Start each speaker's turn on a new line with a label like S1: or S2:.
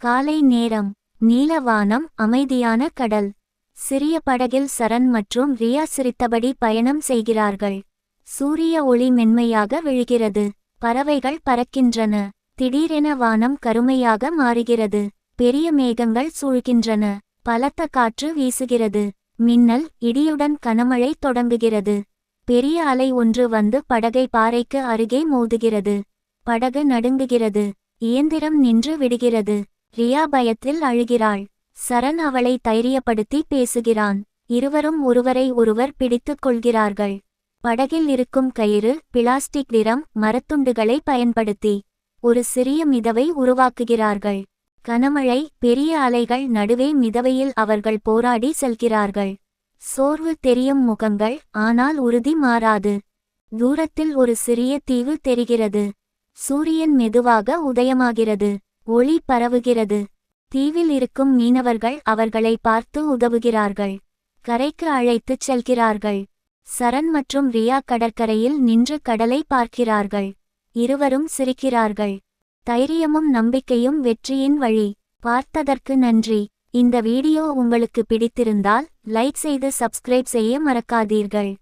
S1: காலை நேரம் நீலவானம் அமைதியான கடல். சிறிய படகில் சரண் மற்றும் ரியா சிரித்தபடி பயணம் செய்கிறார்கள். சூரிய ஒளி மென்மையாக விழுகிறது. பறவைகள் பறக்கின்றன. திடீரென வானம் கருமையாக மாறுகிறது. பெரிய மேகங்கள் சூழ்கின்றன. பலத்த காற்று வீசுகிறது. மின்னல் இடியுடன் கனமழை தொடங்குகிறது. பெரிய அலை ஒன்று வந்து படகை பாறைக்கு அருகே மோதுகிறது. படகு நடுங்குகிறது. இயந்திரம் நின்று விடுகிறது. ரியா பயத்தில் அழுகிறாள். சரண் அவளை தைரியப்படுத்தி பேசுகிறான். இருவரும் ஒருவரை ஒருவர் பிடித்துக் கொள்கிறார்கள். படகில் இருக்கும் கயிறு பிளாஸ்டிக் நிறம் மரத்துண்டுகளை பயன்படுத்தி ஒரு சிறிய மிதவை உருவாக்குகிறார்கள். கனமழை பெரிய அலைகள் நடுவே மிதவையில் அவர்கள் போராடி செல்கிறார்கள். சோர்வு தெரியும் முகங்கள் ஆனால் உறுதி மாறாது. தூரத்தில் ஒரு சிறிய தீவு தெரிகிறது. சூரியன் மெதுவாக உதயமாகிறது. ஒளி பரவுகிறது. தீவில் இருக்கும் மீனவர்கள் அவர்களை பார்த்து உதவுகிறார்கள். கரைக்கு அழைத்துச் செல்கிறார்கள். சரண் மற்றும் ரியா கடற்கரையில் நின்று கடலை பார்க்கிறார்கள். இருவரும் சிரிக்கிறார்கள். தைரியமும் நம்பிக்கையும் வெற்றியின் வழி. பார்த்ததற்கு நன்றி. இந்த வீடியோ உங்களுக்கு பிடித்திருந்தால் லைக் செய்து சப்ஸ்கிரைப் செய்ய மறக்காதீர்கள்.